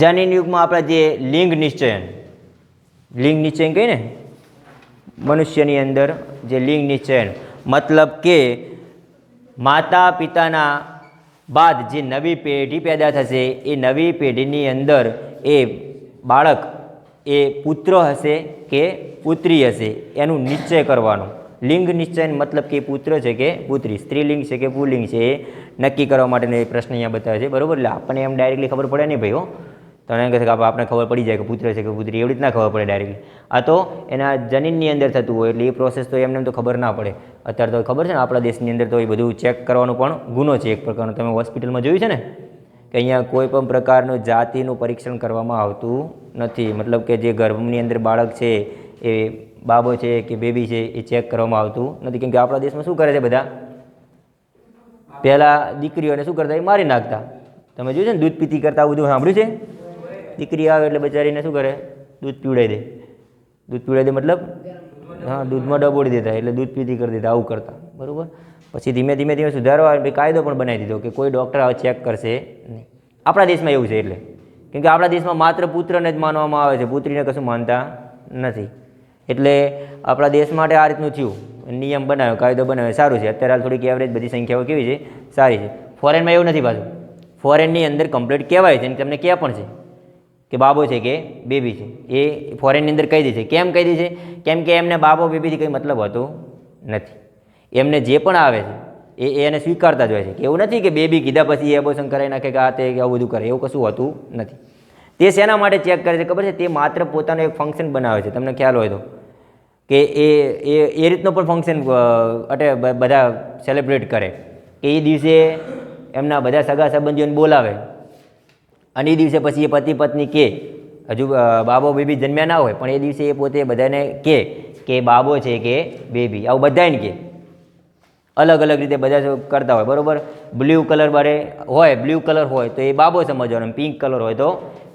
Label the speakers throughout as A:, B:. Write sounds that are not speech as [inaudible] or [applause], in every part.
A: જનીન યુગમાં આપણે જે લિંગ નિશ્ચયન લિંગ નિશ્ચયન કહીએ ને? મનુષ્યની અંદર જે લિંગ નિશ્ચયન, મતલબ કે માતા પિતાના બાદ જે નવી પેઢી પેદા થશે, એ નવી પેઢીની અંદર એ બાળક, એ પુત્ર હશે કે પુત્રી હશે, એનું નિશ્ચય કરવાનું. લિંગ નિશ્ચયન મતલબ કે પુત્ર છે કે પુત્રી. સ્ત્રીલિંગ છે કે પુલિંગ છે, એ નક્કી કરવા માટેનો એ પ્રશ્ન અહીંયા બતાવે છે. બરોબર? એટલે આપણને એમ ડાયરેક્ટલી ખબર પડે નહીં ભાઈ હો. તો એમ કહે કે આપણે ખબર પડી જાય કે પુત્ર છે કે પુત્રી, એવી રીતના ખબર પડે ડાયરેક્ટલી આ તો એના જનીનની અંદર થતું હોય એટલે એ પ્રોસેસ તો એમને એમ તો ખબર ના પડે. અત્યારે તો ખબર છે ને આપણા દેશની અંદર તો એ બધું ચેક કરવાનું પણ ગુનો છે એક પ્રકારનો. તમે હોસ્પિટલમાં જોયું છે ને કે અહીંયા કોઈ પણ પ્રકારનું જાતિનું પરીક્ષણ કરવામાં આવતું નથી. મતલબ કે જે ગર્ભની અંદર બાળક છે, એ બાબો છે કે બેબી છે, એ ચેક કરવામાં આવતું નથી. કેમ કે આપણા દેશમાં શું કરે છે બધા? પહેલાં દીકરીઓને શું કરતા? એ મારી નાખતા. તમે જોયું છે ને દૂધ પીતી કરતા બધું સાંભળ્યું છે? દીકરી આવે એટલે બચારીને શું કરે? દૂધ પીવડાવી દે. દૂધ પીવડાવી દે મતલબ? હા, દૂધમાં ડબોડી દેતા એટલે દૂધ પીતી કરી દેતા, આવું કરતા. બરાબર? પછી ધીમે ધીમે ધીમે સુધારવા આવે કાયદો પણ બનાવી દીધો કે કોઈ ડૉક્ટર આવે ચેક કરશે નહીં. આપણા દેશમાં એવું છે એટલે. કેમ કે આપણા દેશમાં માત્ર પુત્રને જ માનવામાં આવે છે. પુત્રીને કશું માનતા નથી. એટલે આપણા દેશ માટે આ રીતનું થયું. નિયમ બનાવ્યો, કાયદો બનાવ્યો. સારું છે. અત્યારે હાલ થોડીક એવરેજ બધી સંખ્યાઓ કેવી છે? સારી છે. ફોરેનમાં એવું નથી પાછું. ફોરેનની અંદર કમ્પ્લીટ કહેવાય છે. અને તમને કહે પણ છે. કે બાબો છે કે બેબી છે. એ ફોરેનની અંદર કહી દે છે. કેમ કહી દે છે? કેમ કે એમને બાબો બેબીથી કંઈ મતલબ હતો નથી. એમને જે પણ આવે છે, એ એને સ્વીકારતા જ હોય છે. કે એવું નથી કે બેબી કીધા પછી એ એબોશન કરાવી નાખે કે આ તે આવું બધું કરે. એવું કશું હોતું નથી. તે શેના માટે ચેક કરે છે? ખબર છે? તે માત્ર પોતાનું એક ફંક્શન બનાવે છે. તમને ખ્યાલ હોય તો. કે એ એ એ રીતનો પણ ફંક્શન અટે બધા સેલિબ્રેટ કરે. કે એ દિવસે એમના બધા સગા સંબંધીઓને બોલાવે. અને એ દિવસે પછી એ પતિ પત્ની કે, હજુ બાબો બેબી જન્મ્યા ના હોય, પણ એ દિવસે એ પોતે બધાને કે કે બાબો છે કે બેબી. આવું બધાને કે. અલગ અલગ રીતે બધા કરતા હોય, બરાબર? બ્લુ કલર બારે હોય, બ્લુ કલર હોય, તો એ બાબો સમજવાનો, પિંક કલર હોય તો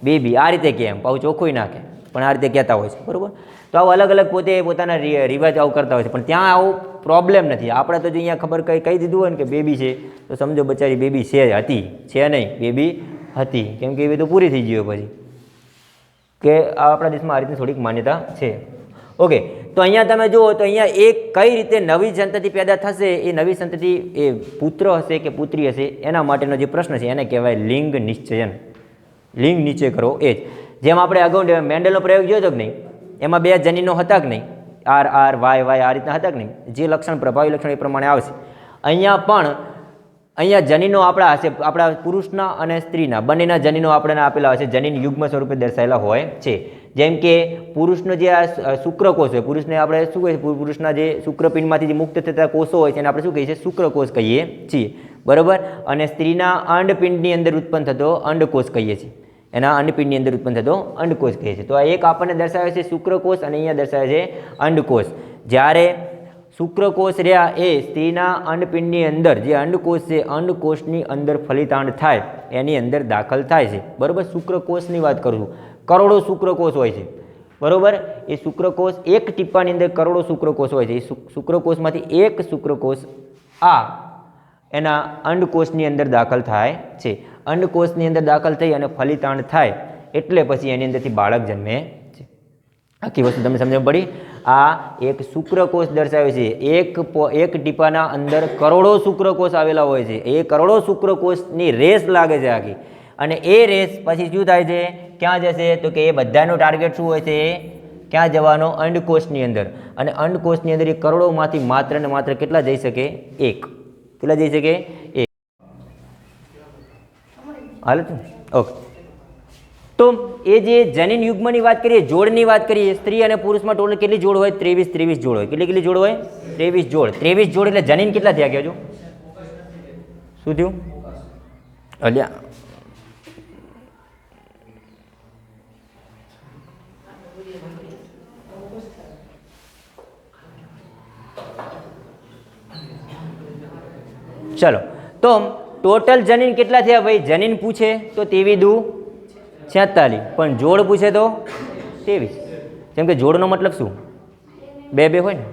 A: બેબી. આ રીતે કે એમ પાછું ચોખ્ખું નાખે, પણ આ રીતે કહેતા હોય છે, બરાબર? તો આવું અલગ અલગ પોતે પોતાના રિવાજ આવું કરતા હોય છે, પણ ત્યાં આવું પ્રોબ્લેમ નથી. આપણે તો જો અહીંયા ખબર કંઈ, કહી દીધું હોય ને કે બેબી છે, તો સમજો બચારી બેબી છે હતી, છે નહીં, બેબી હતી. કેમ કે એ બધું પૂરી થઈ ગયું પછી. કે આ આપણા દેશમાં આ રીતની થોડીક માન્યતા છે. ઓકે, તો અહીંયા તમે જુઓ, તો અહીંયા એક કઈ રીતે નવી સંતતિ પેદા થશે, એ નવી સંતતિ એ પુત્ર હશે કે પુત્રી હશે, એના માટેનો જે પ્રશ્ન છે, એને કહેવાય લિંગ નિશ્ચયન. લિંગ નિશ્ચય કરો, એ જ. જેમ આપણે અગાઉ મેન્ડલનો પ્રયોગ જોયો હતો કે નહીં, એમાં બે જનીનો હતા કે નહીં, આર આર, વાય વાય, આ રીતના હતા કે નહીં, જે લક્ષણ, પ્રભાવી લક્ષણ એ પ્રમાણે આવશે. અહીંયા પણ અહીંયા જનીનો આપણા હશે, આપણા પુરુષના અને સ્ત્રીના. બંનેના જનીનો આપણને આપેલા હશે જનીન યુગ્મ સ્વરૂપે દર્શાવેલા હોય છે. જેમ કે પુરુષનો જે આ શુક્રકોષ હોય, પુરુષને આપણે શું કહીએ? પુર- પુરુષના જે શુક્રપિંડમાંથી જે મુક્ત થતા કોષો હોય છે એને આપણે શું કહીએ છીએ? શુક્રકોષ કહીએ છીએ. બરોબર? અને સ્ત્રીના અંડપિંડની અંદર ઉત્પન્ન થતો અંડકોષ કહીએ છીએ. એના અંડપિંડની અંદર ઉત્પન્ન થતો અંડકોષ કહીએ છીએ. તો આ એક આપણને દર્શાવે છે શુક્રકોષ અને અહીંયા દર્શાવે છે અંડકોષ. જ્યારે શુક્રકોષ રહ્યા એ સ્ત્રીના અંડપિંડની અંદર, જે અંડકોષ છે, અંડકોષની અંદર ફલિતાંડ થાય, એની અંદર દાખલ થાય છે. બરાબર? શુક્રકોષની વાત કરું છું. કરોડો શુક્રકોષ હોય છે. બરાબર? એ શુક્રકોષ એક ટીપાની અંદર કરોડો શુક્રકોષ હોય છે. એ શુક્રકોષમાંથી એક શુક્રકોષ આ એના અંડકોષની અંદર દાખલ થાય છે. અંડકોષની અંદર દાખલ થઈ અને ફલિતાંડ થાય, એટલે પછી એની અંદરથી બાળક જન્મે છે. આખી વસ્તુ તમને સમજણ પડી? આ એક શુક્રકોષ દર્શાવે છે. એક એક ટીપાના અંદર કરોડો શુક્રકોષ આવેલા હોય છે. એ કરોડો શુક્રકોષની રેસ લાગે છે આખી. અને એ રેસ પછી શું થાય છે? ક્યાં જશે? તો કે એ બધાનો ટાર્ગેટ શું હોય છે? ક્યાં જવાનો? અંડકોષની અંદર. અને અંડકોષની અંદર એ કરોડોમાંથી માત્ર ને માત્ર કેટલા જઈ શકે? એક. કેટલા જઈ શકે? એક. હાલે ઓકે. તો એ જે જનીન યુગ્મની વાત કરીએ, જોડની વાત કરીએ, સ્ત્રી અને પુરુષમાં ટોટલ કેટલી જોડ હોય? ત્રેવીસ ત્રેવીસ જોડ હોય. કેટલી કેટલી જોડ હોય? ત્રેવીસ જોડ. ત્રેવીસ જોડ એટલે જનીન કેટલા થયા કહેજો? શું થયું? અલ્યા. ચલો. તો ટોટલ જનીન કેટલા થયા ભાઈ? જનીન પૂછે તો તેવી દુ છેતાલીસ. પણ જોડ પૂછે તો ત્રેવીસ. જેમ કે જોડનો મતલબ શું? બે બે હોય ને?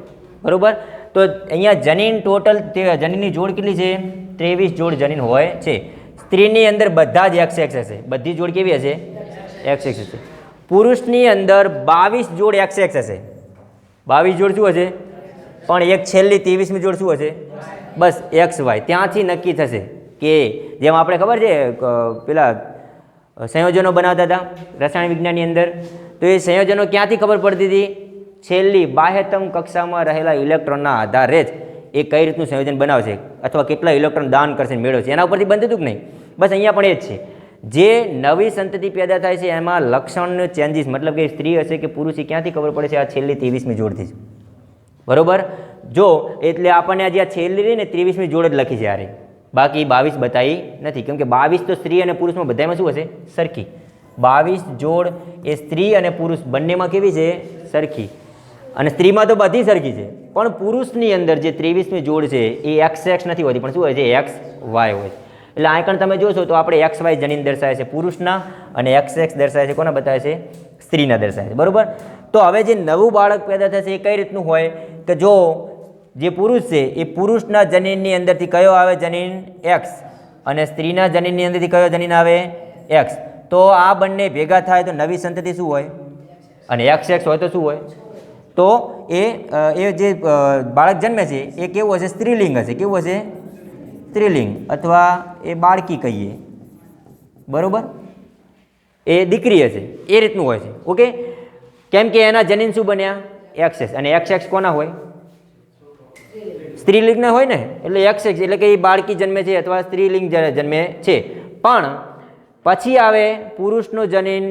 A: બરાબર? તો અહીંયા જનીન ટોટલ જનીનની જોડ કેટલી છે? ત્રેવીસ જોડ જનીન હોય છે. સ્ત્રીની અંદર બધા જ એક્સ એક્સ હશે બધી જોડ કેવી હશે? એક્સ એક્સ હશે પુરુષની અંદર બાવીસ જોડ એક્સ એક્સ હશે બાવીસ જોડ શું હશે? પણ એક છેલ્લી ત્રેવીસમી જોડ શું હશે? બસ એક્સ વાય ત્યાંથી નક્કી થશે કે જેમ આપણે ખબર છે પેલા સંયોજનો બનાવતા હતા રસાયણ વિજ્ઞાનની અંદર. તો એ સંયોજનો ક્યાંથી ખબર પડતી હતી? છેલ્લી બાહ્યતમ કક્ષામાં રહેલા ઇલેક્ટ્રોનના આધારે જ એ કઈ રીતનું સંયોજન બનાવશે અથવા કેટલા ઇલેક્ટ્રોન દાન કરશે મેળવશે. એના ઉપરથી બનતું હતું કે નહીં? બસ અહીંયા પણ એ જ છે. જે નવી સંતતિ પેદા થાય છે એમાં લક્ષણ ચેન્જીસ મતલબ કે સ્ત્રી હશે કે પુરુષ, એ ક્યાંથી ખબર પડે છે? આ છેલ્લી ત્રેવીસમી જોડથી જ. બરોબર? જો, એટલે આપણને આજે આ છેલ્લી ને ત્રેવીસમી જોડ જ લખી છે યારે બાકી બાવીસ બતાવી નથી. કેમ કે બાવીસ તો સ્ત્રી અને પુરુષમાં બધામાં શું હશે? સરખી. બાવીસ જોડ એ સ્ત્રી અને પુરુષ બંનેમાં કેવી છે? સરખી. અને સ્ત્રીમાં તો બધી સરખી છે. પણ પુરુષની અંદર જે ત્રેવીસમી જોડ છે એ એક્સ એક્સ નથી હોતી. પણ શું હોય છે? એક્સ વાય હોય. છે એટલે આઈકણ તમે જોશો તો આપણે એક્સ વાય જનીન દર્શાવે છે પુરુષના અને એક્સ એક્સ દર્શાવે છે કોના બતાવે છે? સ્ત્રીના દર્શાવે છે. બરાબર? તો હવે જે નવું બાળક પેદા થશે એ કઈ રીતનું હોય? કે જો જે પુરુષ છે, એ પુરુષના જનીનની અંદરથી કયો આવે? જનીન એક્સ અને સ્ત્રીના જનીનની અંદરથી કયો જનીન આવે? એક્સ તો આ બંને ભેગા થાય તો નવી સંતતિ શું હોય? અને એક્સ એક્સ હોય તો શું હોય? તો એ એ જે બાળક જન્મે છે, એ કેવું હશે? સ્ત્રીલિંગ હશે. કેવું હશે? સ્ત્રીલિંગ અથવા એ બાળકી કહીએ. બરાબર? એ દીકરી હશે. એ રીતનું હોય છે. ઓકે? કેમ કે એના જનીન શું બન્યા? એક્સેસ અને એક્સ એક્સ કોના હોય? સ્ત્રીલિંગના હોય ને, એટલે એક્સ એક્સ એટલે કે એ બાળકી જન્મે છે અથવા સ્ત્રીલિંગ જન્મે છે. પણ પછી આવે પુરુષનું જનીન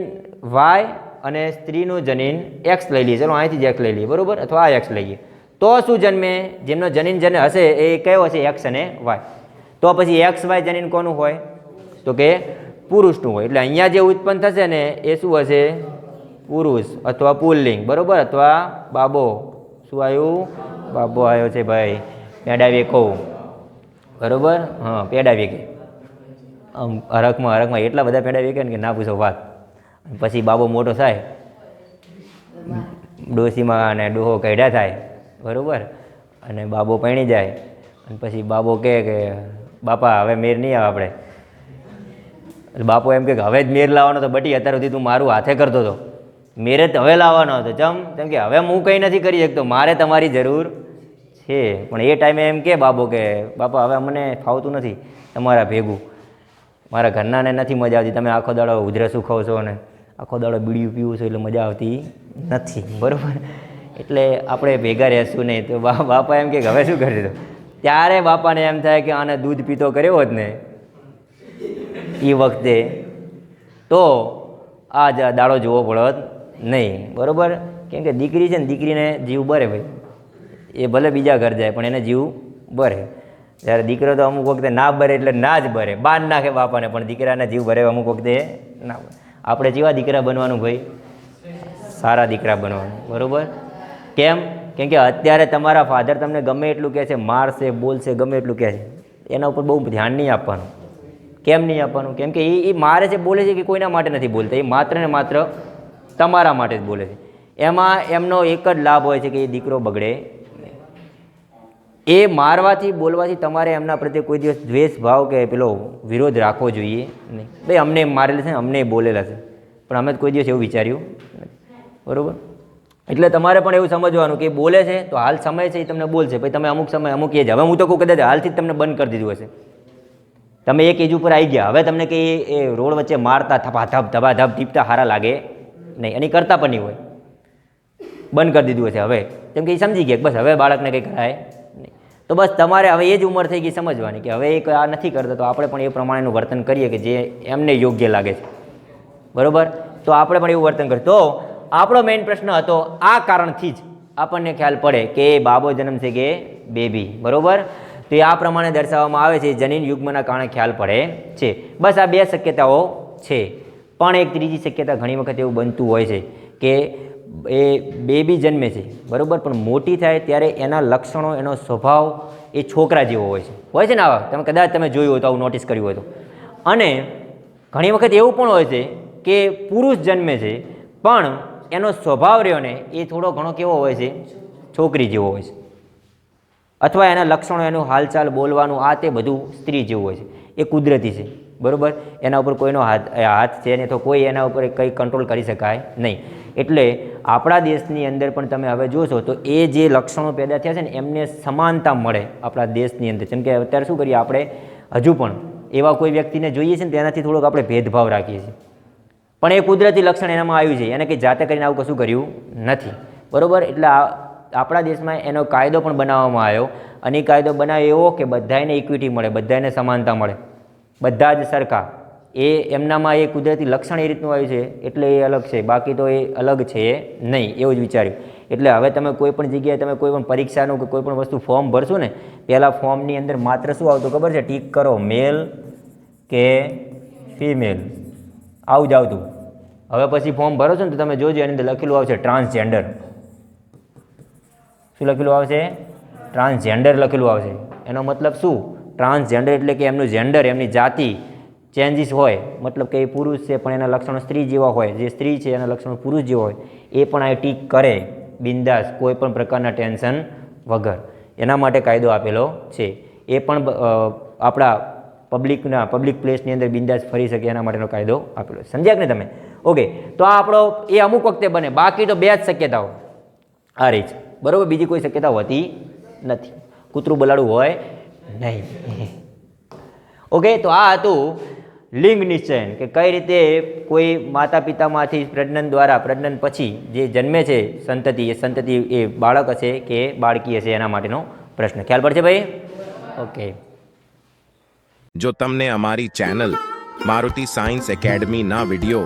A: વાય અને સ્ત્રીનું જનીન એક્સ લઈ લઈએ. ચલો અહીંથી જ એક્સ લઈ લઈએ, બરોબર? અથવા આ એક્સ લઈએ. તો શું જન્મે? જેમનો જનીન જન હશે એ કયો હશે? એક્સ અને વાય તો પછી એક્સ વાય જનીન કોનું હોય? તો કે પુરુષનું હોય. એટલે અહીંયા જે ઉત્પન્ન થશે ને, એ શું હશે? પુરુષ અથવા પુલ્લિંગ. બરોબર? અથવા બાબો. શું આવ્યું? બાબો આવ્યો છે ભાઈ. પેડાવીએ કહું બરોબર? હા પેડાવીએ કે આમ હરકમાં હરકમાં એટલા બધા પેડાવીએ કે ને કે ના પૂછો વાત. પછી બાબો મોટો થાય. ડોસીમાં અને ડોહો કઢ્યા થાય. બરાબર? અને બાબો પૈણી જાય. અને પછી બાબો કહે કે, બાપા, હવે મેર નહીં આવે આપણે. એટલે બાપુ એમ કે, હવે જ મેર લાવવાનો તો બટી, અત્યાર સુધી તું મારું હાથે કરતો હતો. મેરે હવે લાવવાનો હતો, ચમ? કેમ કે હવે હું કંઈ નથી કરી શકતો. મારે તમારી જરૂર છે. પણ એ ટાઈમે એમ કે બાબો કે, બાપા, હવે મને ફાવતું નથી તમારા ભેગું. મારા ઘરનાને નથી મજા આવતી. તમે આખો દાડો ઉધરસું ખાવ છો ને આખો દાડો બીડીયું પીવું છો એટલે મજા આવતી નથી. [laughs] બરાબર? એટલે આપણે ભેગા રહેશું નહીં. તો બાપા એમ કે હવે શું કરી દો? ત્યારે બાપાને એમ થાય કે, આને દૂધ પીતો કર્યો જ ને એ વખતે, તો આ દાડો જોવો પડત નહીં. બરાબર? કેમ કે દીકરી છે ને, દીકરીને જીવ બરે ભાઈ. એ ભલે બીજા ઘર જાય, પણ એને જીવ બરે જ્યારે દીકરો તો અમુક વખતે ના બરે એટલે ના જ બરે બાર નાખે બાપાને, પણ દીકરાને જીવ ભરે અમુક વખતે ના આપણે જેવા દીકરા બનવાનું ભાઈ? સારા દીકરા બનવાનું. બરાબર? કેમ? કેમ કે અત્યારે તમારા ફાધર તમને ગમે એટલું કહે છે, મારશે, બોલશે, ગમે એટલું કહે છે. એના ઉપર બહુ ધ્યાન નહીં આપવાનું. કેમ નહીં આપવાનું? કેમ કે એ એ મારે છે, બોલે છે કે કોઈના માટે નથી બોલતા. એ માત્ર ને માત્ર તમારા માટે જ બોલે છે. એમાં એમનો એક જ લાભ હોય છે કે એ દીકરો બગડે. એ મારવાથી, બોલવાથી તમારે એમના પ્રત્યે કોઈ દિવસ દ્વેષ, ભાવ કે પેલો વિરોધ રાખવો જોઈએ નહીં. ભાઈ, અમને મારેલા છે અમને બોલેલા છે. પણ અમે કોઈ દિવસ એવું વિચાર્યું બરાબર? એટલે તમારે પણ એવું સમજવાનું કે બોલે છે તો હાલ સમય છે એ તમને બોલશે. પછી તમે અમુક સમય અમુક એજ હવે હું તો કહું કદાચ હાલથી જ તમને બંધ કરી દીધું હશે. તમે એક એજ ઉપર આવી ગયા. હવે તમને કે એ રોડ વચ્ચે મારતા થપાથપ ધબાધપ ટીપતા હારા લાગે નહીં. એની કરતા પણ નહીં હોય. બંધ કરી દીધું હશે હવે. કેમ કે એ સમજી ગયા બસ હવે બાળકને કંઈ કરાય તો બસ તમારે હવે એ જ ઉંમર થઈ ગઈ સમજવાની કે હવે એ આ નથી કરતા, તો આપણે પણ એ પ્રમાણેનું વર્તન કરીએ કે જે એમને યોગ્ય લાગે છે. બરાબર? તો આપણે પણ એવું વર્તન કરીએ. તો આપણો મેઇન પ્રશ્ન હતો આ કારણથી જ આપણને ખ્યાલ પડે કે એ બાબો જન્મ છે કે બેબી. બરાબર? તો એ આ પ્રમાણે દર્શાવવામાં આવે છે, જનીન યુગ્મના કારણે ખ્યાલ પડે છે. બસ આ બે શક્યતાઓ છે. પણ એક ત્રીજી શક્યતા ઘણી વખત એવું બનતું હોય છે કે એ બેબી જન્મે છે, બરાબર? પણ મોટી થાય ત્યારે એના લક્ષણો, એનો સ્વભાવ એ છોકરા જેવો હોય છે. હોય છે ને આવા? તમે કદાચ તમે જોયું હોય તો આવું નોટિસ કર્યું હોય તો. અને ઘણી વખત એવું પણ હોય છે કે પુરુષ જન્મે છે, પણ એનો સ્વભાવ રહ્યો ને એ થોડો ઘણો કેવો હોય છે? છોકરી જેવો હોય છે. અથવા એના લક્ષણો, એનું હાલચાલ, બોલવાનું, આ તે બધું સ્ત્રી જેવું હોય છે. એ કુદરતી છે. બરાબર? એના ઉપર કોઈનો હાથ હાથ છે નહીં તો કોઈ એના ઉપર કંઈ કંટ્રોલ કરી શકાય નહીં. એટલે આપણા દેશની અંદર પણ તમે હવે જોશો તો એ જે લક્ષણો પેદા થયા છે ને એમને સમાનતા મળે આપણા દેશની અંદર. જેમ કે અત્યારે શું કરીએ આપણે? હજુ પણ એવા કોઈ વ્યક્તિને જોઈએ છે ને તેનાથી થોડોક આપણે ભેદભાવ રાખીએ છીએ. પણ એ કુદરતી લક્ષણ એનામાં આવ્યું છે. એને કંઈ જાતે કરીને આવું કશું કર્યું નથી. બરાબર? એટલે આપણા દેશમાં એનો કાયદો પણ બનાવવામાં આવ્યો. અને કાયદો બનાવ્યો એવો કે બધાને ઇક્વિટી મળે, બધાને સમાનતા મળે. બધા જ સરખા. એ એમનામાં એ કુદરતી લક્ષણ એ રીતનું આવ્યું છે, એટલે એ અલગ છે. બાકી તો એ અલગ છે નહીં, એવું જ વિચાર્યું. એટલે હવે તમે કોઈ પણ જગ્યાએ તમે કોઈ પણ પરીક્ષાનું કે કોઈ પણ વસ્તુ ફોર્મ ભરશો ને, પહેલાં ફોર્મની અંદર માત્ર શું આવતું ખબર છે? ટીક કરો. મેલ કે ફિમેલ. આવું જ આવતું. હવે પછી ફોર્મ ભરો છો ને તો તમે જોજો, એની અંદર લખેલું આવશે ટ્રાન્સજેન્ડર. શું લખેલું આવશે? ટ્રાન્સજેન્ડર લખેલું આવશે. એનો મતલબ શું? ટ્રાન્સજેન્ડર એટલે કે એમનું જેન્ડર એમની જાતિ ચેન્જીસ હોય. મતલબ કે એ પુરુષ છે પણ એના લક્ષણો સ્ત્રી જેવા હોય. જે સ્ત્રી છે એના લક્ષણો પુરુષ જેવા હોય. એ પણ આ ટીક કરે, બિંદાસ, કોઈ પણ પ્રકારના ટેન્શન વગર. એના માટે કાયદો આપેલો છે. એ પણ આપણા પબ્લિકના, પબ્લિક પ્લેસની અંદર બિંદાસ ફરી શકે એના માટેનો કાયદો આપેલો છે. સમજ્યા કે તમે? ઓકે. તો આ આપણો, એ અમુક વખતે બને. બાકી તો બે જ શક્યતાઓ. આ રીત બરાબર? બીજી કોઈ શક્યતા હોતી નથી. કૂતરું બલાડું હોય નહીં. ઓકે, તો આ હતું લિંગ નિશ્ચયન કે કઈ રીતે કોઈ માતા પિતામાંથી પ્રજનન દ્વારા, પ્રજનન પછી જે જન્મે છે સંતતિ, એ સંતતિ એ બાળક હશે કે બાળકી હશે, એના માટેનો પ્રશ્ન. ખ્યાલ પડશે ભાઈ? ઓકે.
B: જો તમને અમારી ચેનલ મારુતિ સાયન્સ એકેડમીના વિડિયો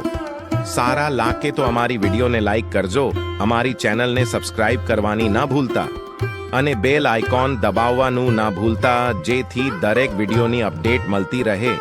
B: સારા લાગે તો અમારી વિડીયોને લાઈક કરજો. અમારી ચેનલને સબસ્ક્રાઇબ કરવાની ના ભૂલતા. અને બેલ આઇકોન દબાવવાનું ના ભૂલતા જેથી દરેક વિડીયોની અપડેટ મળતી રહે.